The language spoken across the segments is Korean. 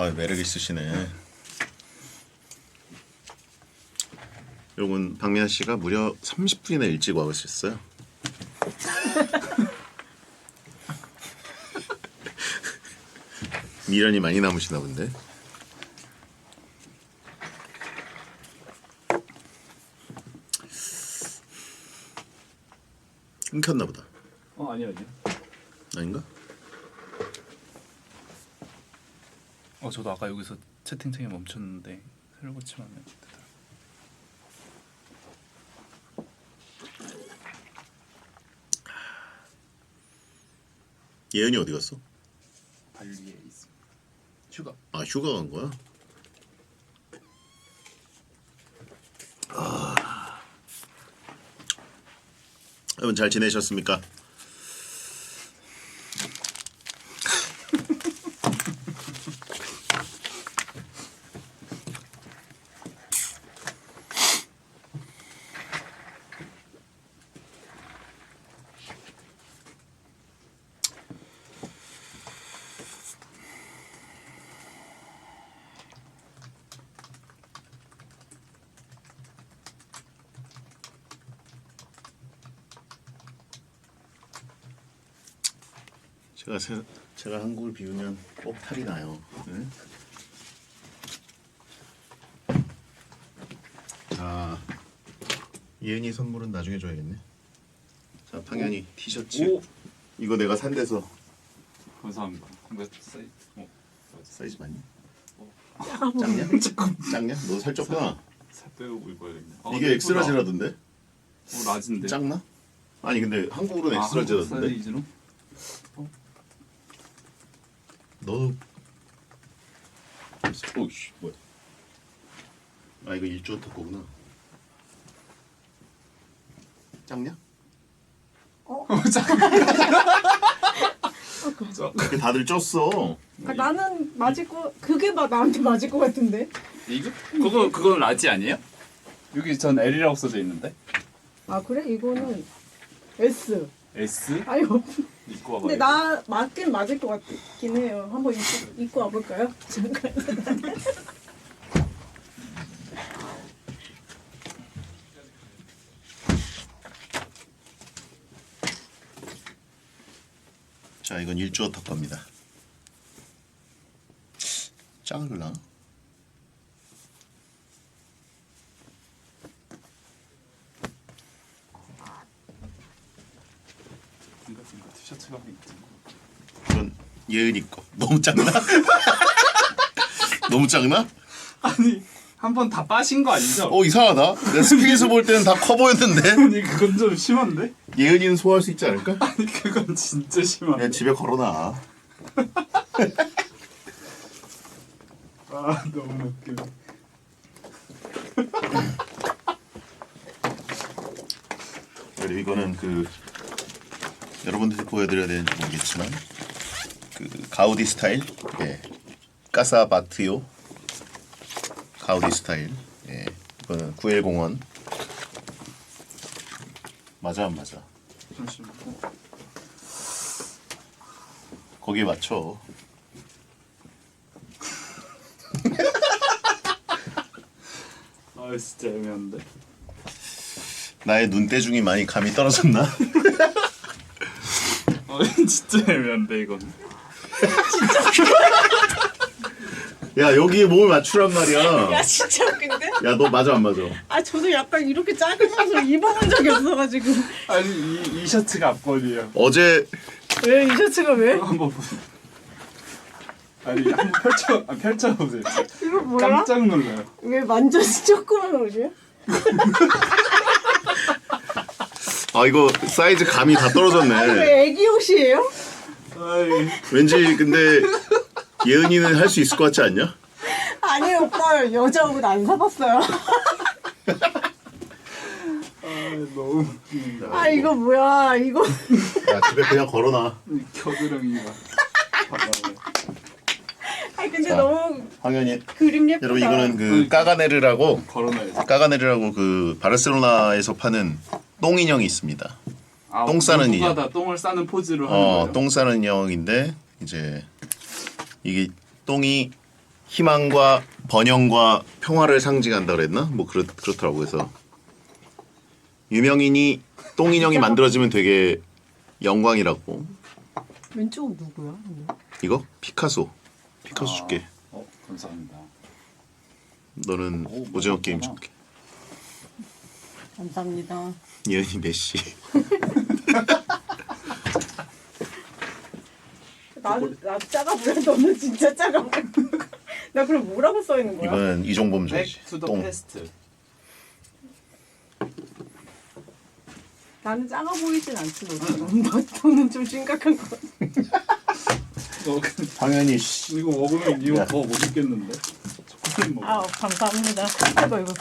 아 매력 있으시네. 요건 박민아 씨가 무려 30분이나 일찍 와보셨어요. 미련이 많이 남으시나 본데. 끊겼나 보다. 어 아니요 아니요. 아닌가? 어 저도 아까 여기서 채팅창에 멈췄는데 새로 고치면 안 되더라. 예은이 어디 갔어? 발리에 있습니다. 휴가. 아 휴가 간 거야? 아. 여러분 잘 지내셨습니까? 제가 세, 제가 한국을 비우면 꼭 탈이 나요. 네? 자 예은이 선물은 나중에 줘야겠네. 자 방현이 티셔츠 오 이거 내가 산 데서 감사합니다. 이거 사이. 어 사이즈 맞니? 아, 작냐? 작냐? 너 살쪘구나. 살 빼고 입어야겠네. 아, 이게 예쁘다. 엑스라지라던데? 어 라지인데. 작나? 아니 근데 한국으로는 아, 엑스라지라던데? 사이즈로? 너 오이씨 뭐야? 아 이거 일주어 거구나. 작냐? 어? 그게 다들 쪘어. 아, 나는 맞을 거 그게 막 나한테 맞을 것 같은데. 이거? 그거 그거 라지 아니에요? 여기 전 L이라고 써져 있는데. 아 그래? 이거는 S. S 아이고. 입고 와봐. 근데 나 맞긴 맞을 것 같긴 해요. 한번 입고, 입고 와볼까요? 잠깐. 자 이건 일주어 턱 겁니다. 작을라? 뭔가 뭔가 티셔츠가 있지. 이건 예은이 거. 너무 작나? 너무 작나? 아니 한 번 다 빠신 거 아니죠? 어 이상하다. 내 스피에서 볼 때는 다 커 보였는데 아니 그건 좀 심한데? 예은이는 소화할 수 있지 않을까? 아니 그건 진짜 심한데. 그냥 집에 걸어놔. 아 너무 웃겨. 그리고 이거는 그 여러분들 보여드려야 되는지 모르겠지만 그 가우디 스타일, 예, 까사바트요 가우디 스타일, 예, 이거는 구엘공원 맞아 안 맞아? 거기에 맞춰. 아 진짜 애매한데. 나의 눈대중이 많이 감이 떨어졌나? 아 진짜 애매한데 이건. 야 여기에 몸을 맞추란 말이야. 야 진짜 웃긴데? 야 너 맞아 안 맞아? 아 저도 약간 이렇게 작은 옷을 입어본 적이 없어가지고. 아니 이, 이 셔츠가 앞걸이에요. 어제 왜 이 셔츠가 왜? 한번 보세요. 아니 한번 펼쳐 아, 펼쳐 보세요. 이거 뭐야? 깜짝 놀라요. 왜 완전 조그만 옷이야? 아 이거 사이즈 감이 다 떨어졌네. 왜 애기 옷이에요? 아이 왠지 근데 예은이는 할 수 있을 것 같지 않냐? 아니 오빠 여자 옷 안 사봤어요. 아 너무 웃긴다. 아 이거 뭐야 이거 야 집에 그냥 걸어놔. 이 겨드랑이가. 아 근데 자. 너무 황현이 그림 예쁘다 여러분 이거는 그 까가네르라고 걸어놔야지. 까가네르라고 그 바르셀로나에서 파는 똥 인형이 있습니다. 아, 똥 싸는 인형. 누구가 다 똥을 싸는 포즈로 하는 어, 거예요. 똥 싸는 인형인데 이제 이게 똥이 희망과 번영과 평화를 상징한다 그랬나? 뭐 그렇 그렇더라고 그래서 유명인이 똥 인형이 만들어지면 되게 영광이라고. 왼쪽은 누구야? 이거 피카소. 피카소 줄게. 어 감사합니다. 너는 오, 오징어 뭐 게임. 줄게. 감사합니다. 예은이 메시. 나도 나도 작아 보여. 너는 진짜 작아 보여. 나 그럼 뭐라고 써 있는 거야? 이번엔 이종범 줘야지. 백투더 똥. 패스트. 나는 작아 보이진 않지 너처럼. 너 너는 좀 심각한 거. 어, 당연히 씨. 이거 먹으면 이거 야. 더못 입겠는데? 초콜릿 먹어. 아 감사합니다. 이거 이거.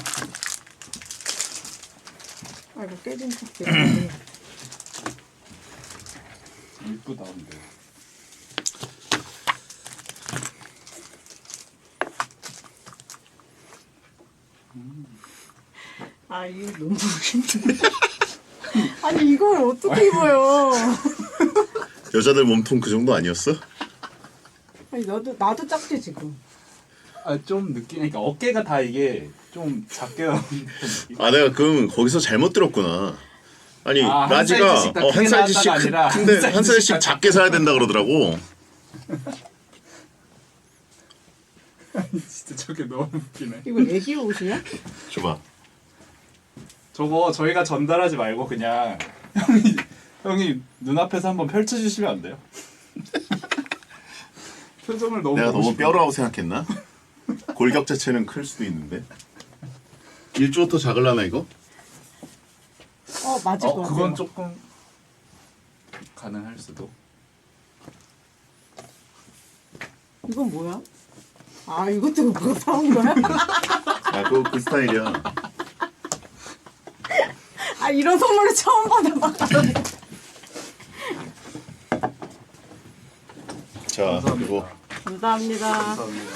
아이고 깨진 척. 이쁘다 근데. 아 이거 너무 힘들어. 아니 이걸 어떻게 입어요? 여자들 몸통 그 정도 아니었어? 아니 나도 나도 작지 지금. 아 좀 느낌, 그러니까 어깨가 다 이게 좀 작게 느낌. 아 내가 그럼 거기서 잘못 들었구나. 아니 아, 한 라지가 사이즈씩 다 어, 한 크게 사이즈씩 나왔다가 큰- 아니라 근데 한 한 사이즈씩 작게 사야 된다 그러더라고. 진짜 저게 너무 웃기네. 이거 애기 옷이야? 줘봐. 저거 저희가 전달하지 말고 그냥 형이 형이 눈앞에서 한번 펼쳐주시면 안 돼요? 표정을 너무 내가 보고 너무 싶어요. 뼈라고 생각했나? 골격 자체는 클 수도 있는데. 일주부터 작을라나 이거? 어 맞을 것어 같아. 그건 조금 가능할 수도. 이건 뭐야? 아 이것도 그거 사온 거야? 아 그거 그 스타일이야. 아 이런 선물을 처음 받아봐. 자 감사합니다. 그리고 감사합니다. 감사합니다.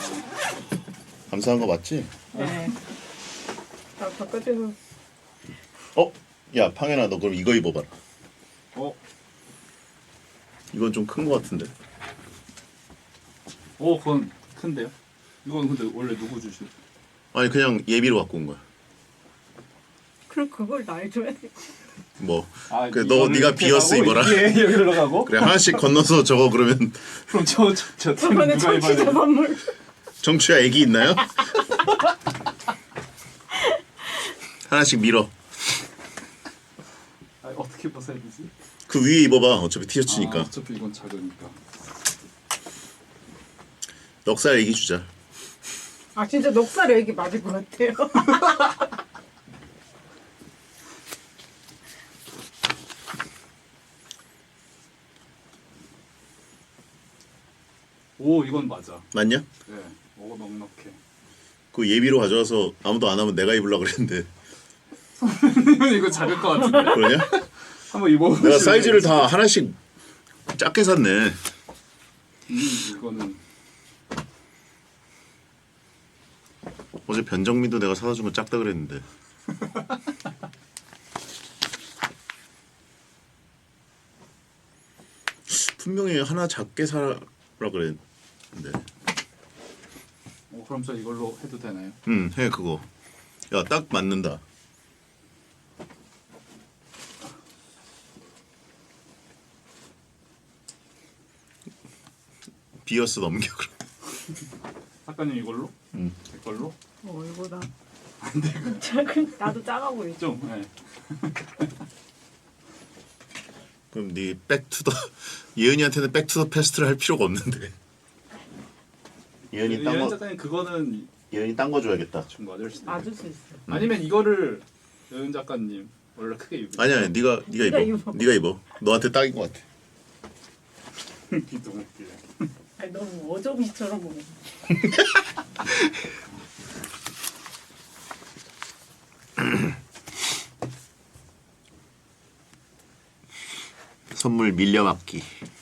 감사한 거 맞지? 네. 아 바깥에서 어? 야 팡현아 너 그럼 이거 입어봐라. 어, 이건 좀 큰 거 같은데. 오 그건 큰데요? 이건 근데 원래 누구 주시? 아니 그냥 예비로 갖고 온 거야. 그럼 그걸 날 줘야 돼. 뭐. 아, 그래, 너 이거를 네가 이렇게 비어스 가고 입어라. 이게 여기로 가고? 그래 하나씩 건너서 저거 그러면 그럼 저저저 저번에 누가 입어야 청취자 돼? 선물. 정추야 애기 있나요? 하나씩 밀어. 아, 어떻게 벗어야 되지? 그 위에 입어봐. 어차피 티셔츠니까. 아, 어차피 이건 작으니까. 넉살 애기 주자. 아 진짜 넉살 애기 맞을 것 같아요. 오 이건 맞아. 맞냐? 네. 오 넉넉해. 그 예비로 가져와서 아무도 안 하면 내가 입으려 그랬는데 이거 작을 것 같은데. 그러냐? 한번 입어. 내가 사이즈를 다 하나씩 작게 샀네. 음, 이거는 어제 변정민도 내가 사다 준 거 작다 그랬는데. 분명히 하나 작게 사라 그랬는데. 어, 그럼 저 이걸로 해도 되나요? 응, 해 그거. 야, 딱 맞는다. 비어스 넘겨 그럼. 작가님 이걸로? 응. 제 걸로? 어 이거다. 작은 나도 작아 보이지. 좀. 네. 그럼 네 백투더 예은이한테는 백투더 패스트를 할 필요가 없는데. 예은이 딴 이현 거 작가님 그거는 예은이 딴 거 줘야겠다. 좀 맞을 수도. 맞을 수 있어. 아니면 이거를 여은 작가님 원래 크게 입으. 아니야, 네가 네가 네가 입어. 입어. 네가 입어. 너한테 딱인 것 같아. 너무. 아니 너무 어저비처럼 보여. 선물 밀려맞기.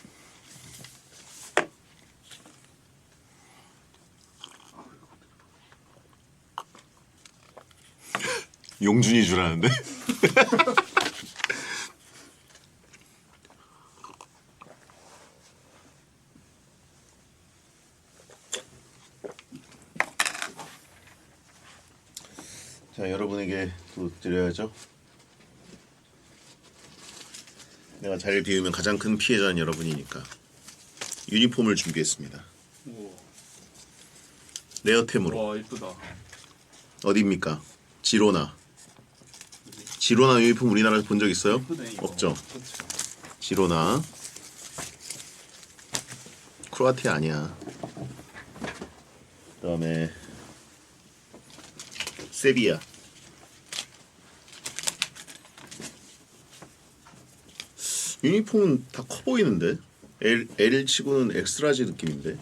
용준이 주라는데? 자 여러분에게 또 드려야죠. 내가 자리를 비우면 가장 큰 피해자는 여러분이니까 유니폼을 준비했습니다. 우와. 레어템으로 와 이쁘다. 어디입니까? 지로나. 지로나 유니폼 우리나라에서 본 적 있어요? 이쁘네 이거. 없죠. 그렇죠. 지로나. 크로아티아 아니야. 그다음에 세비야. 유니폼은 다 커 보이는데 L L 치고는 엑스라지 느낌인데.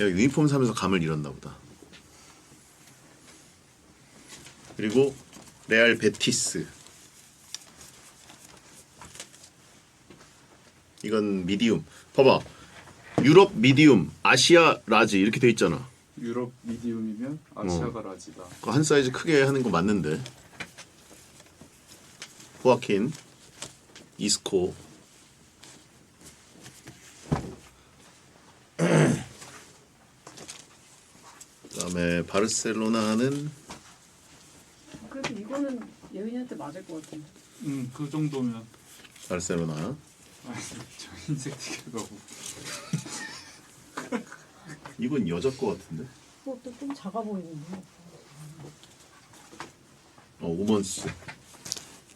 야 유니폼 사면서 감을 잃었나 보다. 그리고 레알 베티스. 이건 미디움. 봐봐. 유럽 미디움, 아시아 라지 이렇게 돼 있잖아. 유럽 미디움이면 아시아가 라지다. 그거 한 사이즈 크게 하는 거 맞는데. 호아킨, 이스코. 그다음에 바르셀로나는 그래도 이거는 예은이한테 맞을 것 같은데. 음 그 정도면 바르셀로나. 아니 저 흰색 티켓하고 이건 여자 거 같은데. 그것도 좀 작아 보이는데. 어, 오먼스.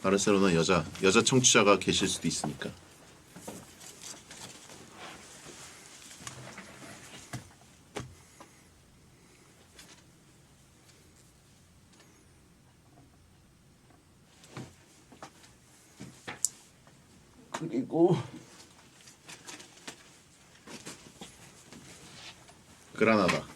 바르셀로나 여자 여자 청취자가 계실 수도 있으니까. 그리고 그라나다.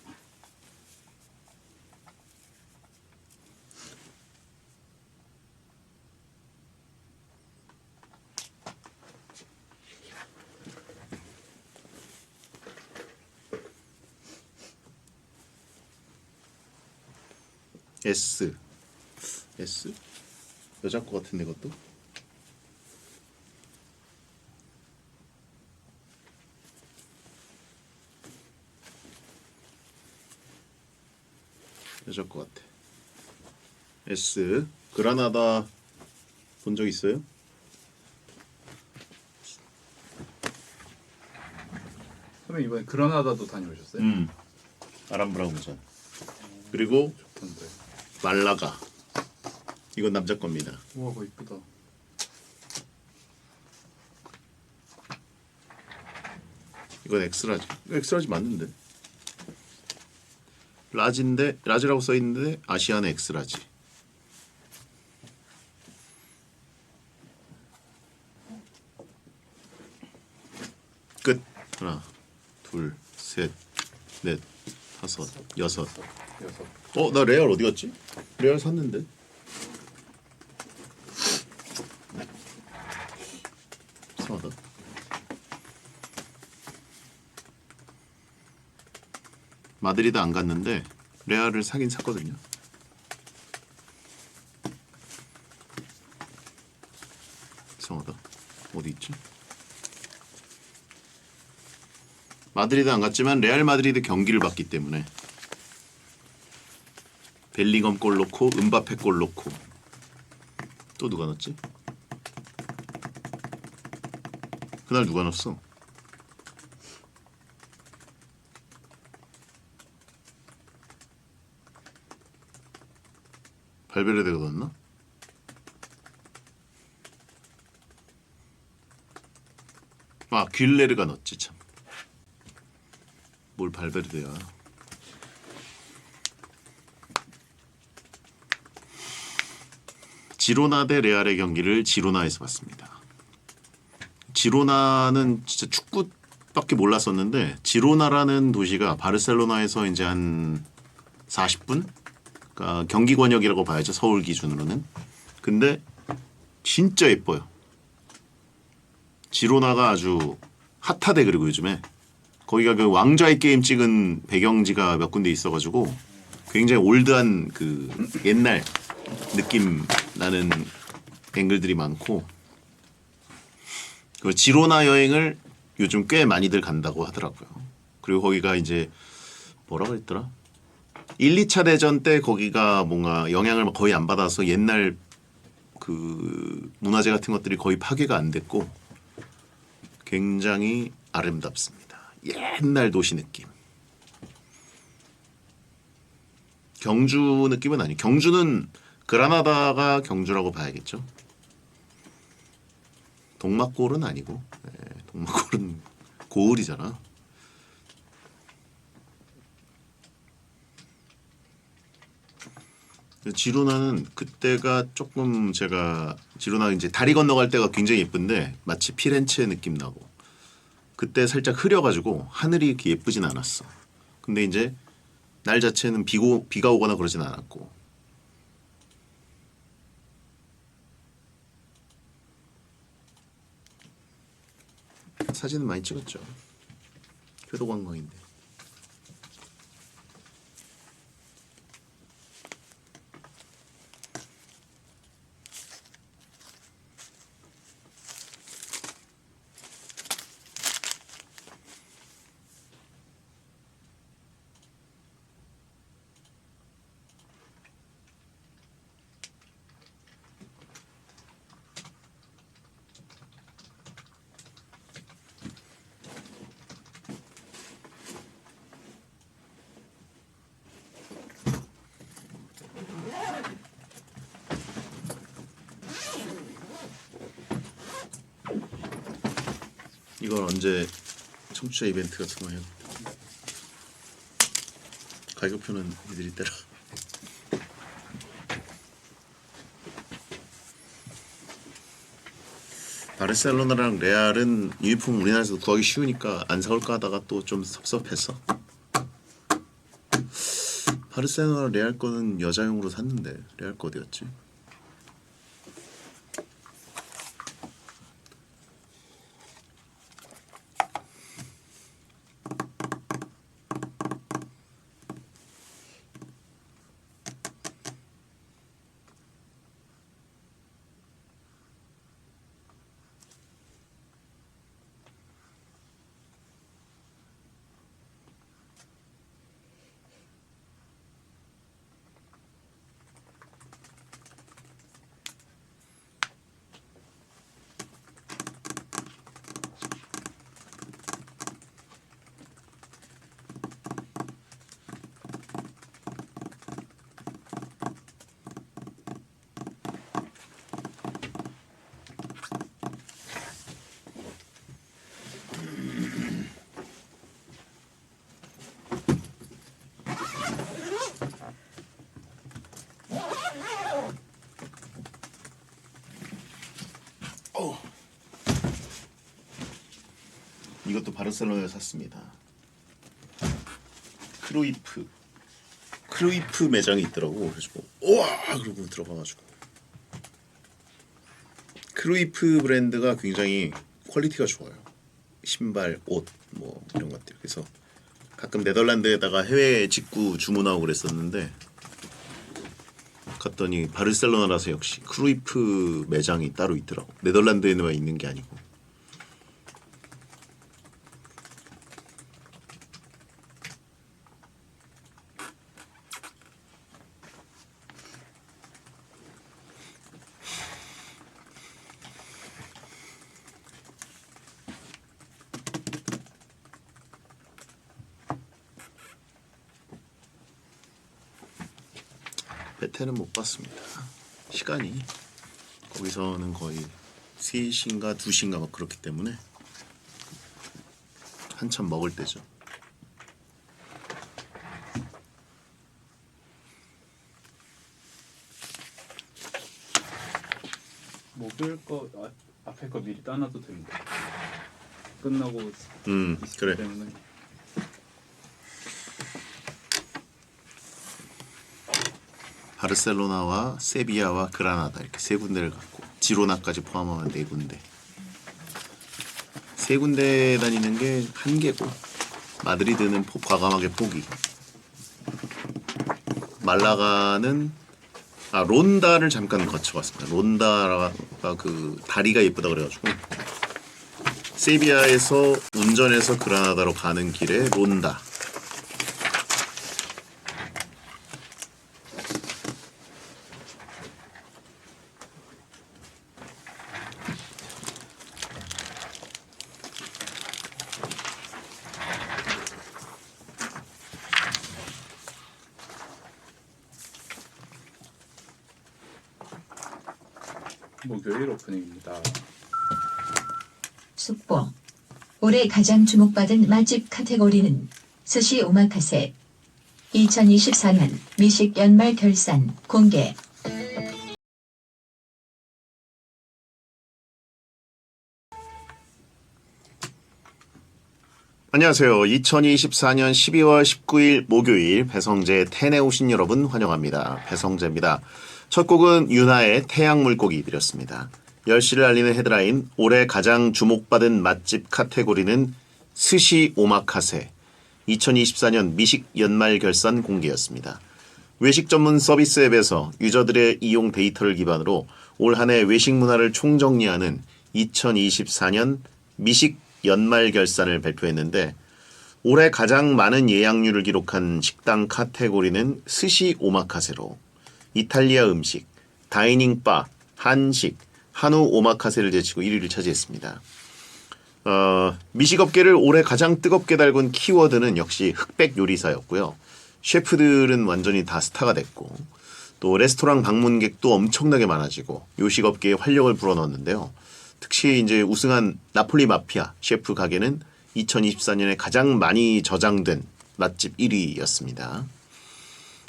S. S? 여자 거 같은데 이것도? 여자 거 같아. S. 그라나다. 본 적 있어요? 선배님 이번에 그라나다도 다녀오셨어요? 음. 아람브라 운전. 그리고 좋던데. 말라가 이건 남자 겁니다 우와 그거 이쁘다. 이건 엑스라지. 엑스라지 맞는데. 라지인데 라지라고 써 있는데 아시아는 엑스라지. 끝. 하나, 둘, 셋, 넷, 다섯, 여섯. 여섯. 어, 나 레알 어디 갔지? 레알 샀는데. 이상하다. 마드리드 안 갔는데 레알을 사긴 샀거든요. 이상하다. 어디 있지? 마드리드 안 갔지만 레알 마드리드 경기를 봤기 때문에 벨링엄 골 넣고 은바페 골 넣고 또 누가 넣었지? 그날 누가 넣었어? 발베르데가 넣었나? 아 귤레르가 넣었지 참. 뭘 발베르데야? 지로나 대 레알의 경기를 지로나에서 봤습니다. 지로나는 진짜 축구밖에 몰랐었는데 지로나라는 도시가 바르셀로나에서 이제 한 40분? 그러니까 경기 권역이라고 봐야죠. 서울 기준으로는. 근데 진짜 예뻐요. 지로나가 아주 핫하대 그리고 요즘에 거기가 그 왕좌의 게임 찍은 배경지가 몇 군데 있어가지고 굉장히 올드한 그 옛날 느낌 나는 앵글들이 많고 그 지로나 여행을 요즘 꽤 많이들 간다고 하더라고요. 그리고 거기가 이제 뭐라 그랬더라? 1, 2차 대전 때 거기가 뭔가 영향을 거의 안 받아서 옛날 그 문화재 같은 것들이 거의 파괴가 안 됐고 굉장히 아름답습니다. 옛날 도시 느낌. 경주 느낌은 아니. 경주는 그라나다가 경주라고 봐야겠죠. 동막골은 아니고 예, 동막골은 고을이잖아. 지루나는 그때가 조금 제가 지루나 이제 다리 건너갈 때가 굉장히 예쁜데 마치 피렌체 느낌 나고 그때 살짝 흐려가지고 하늘이 이렇게 예쁘진 않았어. 근데 이제 날 자체는 비고 비가 오거나 그러진 않았고 사진은 많이 찍었죠. 효도 관광인데. 이건 언제 청취자 이벤트 같은 거 해요? 가격표는 이들이 때라. 바르셀로나랑 레알은 유니폼 우리나라에서 구하기 쉬우니까 안 사올까 하다가 또 좀 섭섭했어. 바르셀로나 레알 거는 여자용으로 샀는데 레알 거 어디였지? 이것도 바르셀로나에 샀습니다. 크루이프 크루이프 매장이 있더라고. 그래가지고 우와 그러고 들어가가지고 크루이프 브랜드가 굉장히 퀄리티가 좋아요. 신발, 옷 뭐 이런 것들. 그래서 가끔 네덜란드에다가 해외 직구 주문하고 그랬었는데 갔더니 바르셀로나라서 역시 크루이프 매장이 따로 있더라고. 네덜란드에만 있는 게 아니고. 봤습니다. 시간이 거기서는 거의 3시인가 2시인가 막 그렇기 때문에 한참 먹을 때죠. 목요일 거 아, 앞에 거 미리 따놔도 됩니다. 끝나고 음 있기 그래. 때문에 바르셀로나와 세비야와 그라나다 이렇게 세 군데를 갖고 지로나까지 포함하면 네 군데. 세 군데 다니는 게 한계고 마드리드는 포, 과감하게 포기. 말라가는 아 론다를 잠깐 거쳐갔습니다. 론다가 그 다리가 예쁘다 그래가지고 세비야에서 운전해서 그라나다로 가는 길에 론다 목요일 오프닝입니다. 숙보. 올해 가장 주목받은 맛집 카테고리는 스시 오마카세. 2024년 미식 연말 결산 공개. 안녕하세요. 2024년 12월 19일 목요일 배성재 텐에 오신 여러분 환영합니다. 배성재입니다. 첫 곡은 윤하의 태양 물고기 드렸습니다. 10시를 알리는 헤드라인 올해 가장 주목받은 맛집 카테고리는 스시 오마카세 2024년 미식 연말 결산 공개였습니다. 외식 전문 서비스 앱에서 유저들의 이용 데이터를 기반으로 올 한 해 외식 문화를 총정리하는 2024년 미식 연말 결산을 발표했는데 올해 가장 많은 예약률을 기록한 식당 카테고리는 스시 오마카세로 이탈리아 음식, 다이닝 바, 한식, 한우 오마카세를 제치고 1위를 차지했습니다. 어, 미식업계를 올해 가장 뜨겁게 달군 키워드는 역시 흑백 요리사였고요. 셰프들은 완전히 다 스타가 됐고 또 레스토랑 방문객도 엄청나게 많아지고 요식업계에 활력을 불어넣었는데요. 특히 이제 우승한 나폴리 마피아 셰프 가게는 2024년에 가장 많이 저장된 맛집 1위였습니다.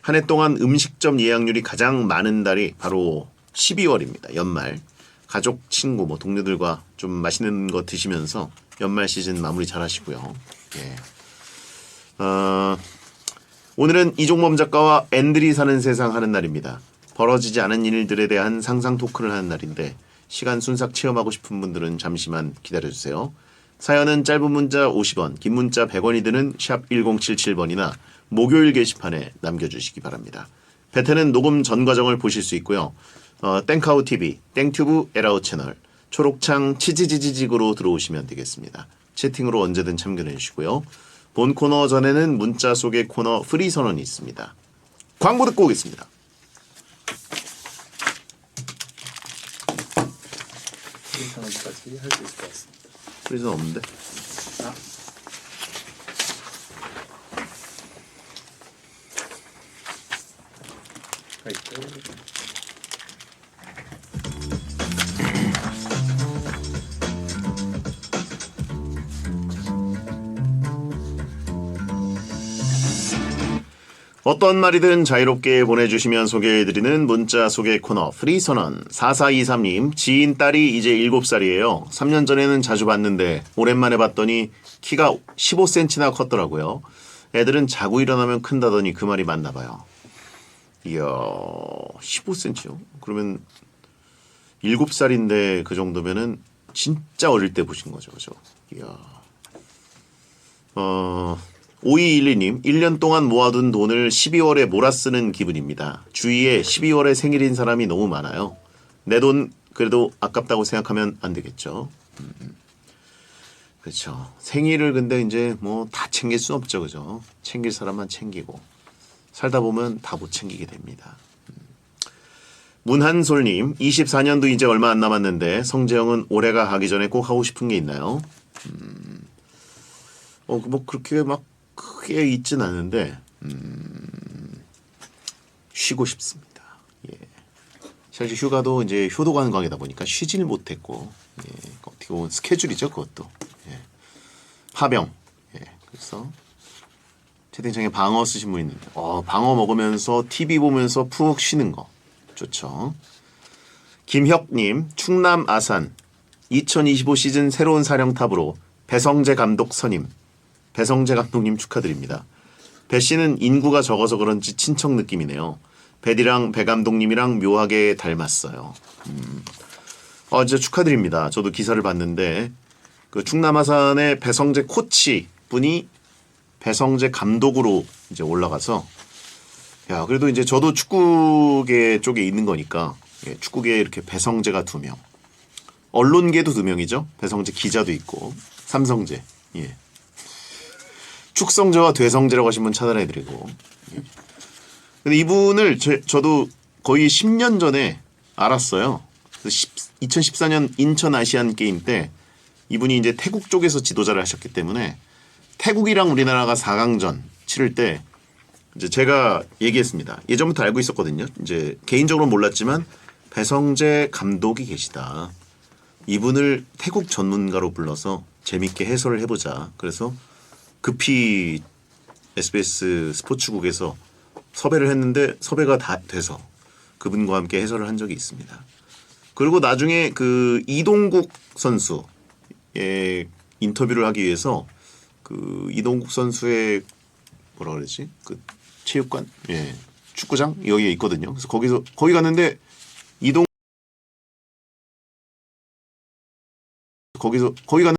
한 해 동안 음식점 예약률이 가장 많은 달이 바로 12월입니다. 연말. 가족, 친구, 뭐 동료들과 좀 맛있는 거 드시면서 연말 시즌 마무리 잘 하시고요. 예. 어, 오늘은 이종범 작가와 앤들이 사는 세상 하는 날입니다. 벌어지지 않은 일들에 대한 상상 토크를 하는 날인데 시간 순삭 체험하고 싶은 분들은 잠시만 기다려주세요. 사연은 짧은 문자 50원, 긴 문자 100원이 드는 샵 1077번이나 목요일 게시판에 남겨주시기 바랍니다. 베테는 녹음 전 과정을 보실 수 있고요. 어, 땡카우 TV, 땡튜브 에라우 채널, 초록창 치지지지직으로 들어오시면 되겠습니다. 채팅으로 언제든 참견해 주시고요. 본 코너 전에는 문자 속의 코너 프리 선언이 있습니다. 광고 듣고 오겠습니다. 프리 선언까지 할 수 있을 것 같습니다. 프리 선 어떤 말이든 자유롭게 보내주시면 소개해드리는 문자 소개 코너 프리선언 4423님 지인 딸이 이제 7살이에요. 3년 전에는 자주 봤는데 오랜만에 봤더니 키가 15cm나 컸더라고요. 애들은 자고 일어나면 큰다더니 그 말이 맞나 봐요. 이야 15cm요? 그러면 7살인데 그 정도면은 진짜 어릴 때 보신 거죠. 그죠? 이야 어, 5212님, 1년 동안 모아둔 돈을 12월에 몰아쓰는 기분입니다. 주위에 12월에 생일인 사람이 너무 많아요. 내 돈 그래도 아깝다고 생각하면 안 되겠죠. 음, 그렇죠. 생일을 근데 이제 뭐 다 챙길 수 없죠. 그죠? 챙길 사람만 챙기고. 살다 보면 다 못 챙기게 됩니다. 음. 문한솔님, 24년도 이제 얼마 안 남았는데 성재형은 올해가 가기 전에 꼭 하고 싶은 게 있나요? 어, 뭐 그렇게 막 크게 있진 않은데 음, 쉬고 싶습니다. 예. 사실 휴가도 이제 효도 관 광이다 보니까 쉬지를 못했고 예. 어떻게 보면 스케줄이죠 그것도 예. 파병 예. 그래서 채팅창에 방어 쓰신 분 있는데 어, 방어 먹으면서 TV 보면서 푹 쉬는 거 좋죠. 김혁님 충남 아산 2025 시즌 새로운 사령탑으로 배성재 감독 선임 배성재 감독님 축하드립니다. 배 씨는 인구가 적어서 그런지 친척 느낌이네요. 배디랑 배 감독님이랑 묘하게 닮았어요. 음. 어, 진짜 축하드립니다. 저도 기사를 봤는데 그 충남 아산의 배성재 코치 분이 배성재 감독으로 이제 올라가서 야 그래도 이제 저도 축구계 쪽에 있는 거니까 예, 축구계에 이렇게 배성재가 두 명, 언론계도 두 명이죠. 배성재 기자도 있고 삼성재 예. 축성재와 되성재라고 하신 분 차단해드리고. 예. 근데 이분을 제, 저도 거의 10년 전에 알았어요. 그래서 10, 2014년 인천 아시안 게임 때 이분이 이제 태국 쪽에서 지도자를 하셨기 때문에 태국이랑 우리나라가 4강전 치를 때 이제 제가 얘기했습니다. 예전부터 알고 있었거든요. 이제 개인적으로 몰랐지만 배성재 감독이 계시다. 이분을 태국 전문가로 불러서 재밌게 해설을 해보자. 그래서 급히 SBS 스포츠국에서 섭외를 했는데 섭외가 다 돼서 그분과 함께 해설을 한 적이 있습니다. 그리고 나중에 그 이동국 선수의 인터뷰를 하기 위해서 그 이동국 선수의 뭐라 그러지? 그 체육관, 예, 축구장 여기에 있거든요. 그래서 거기서 거기 갔는데 이동 거기서 거기 갔는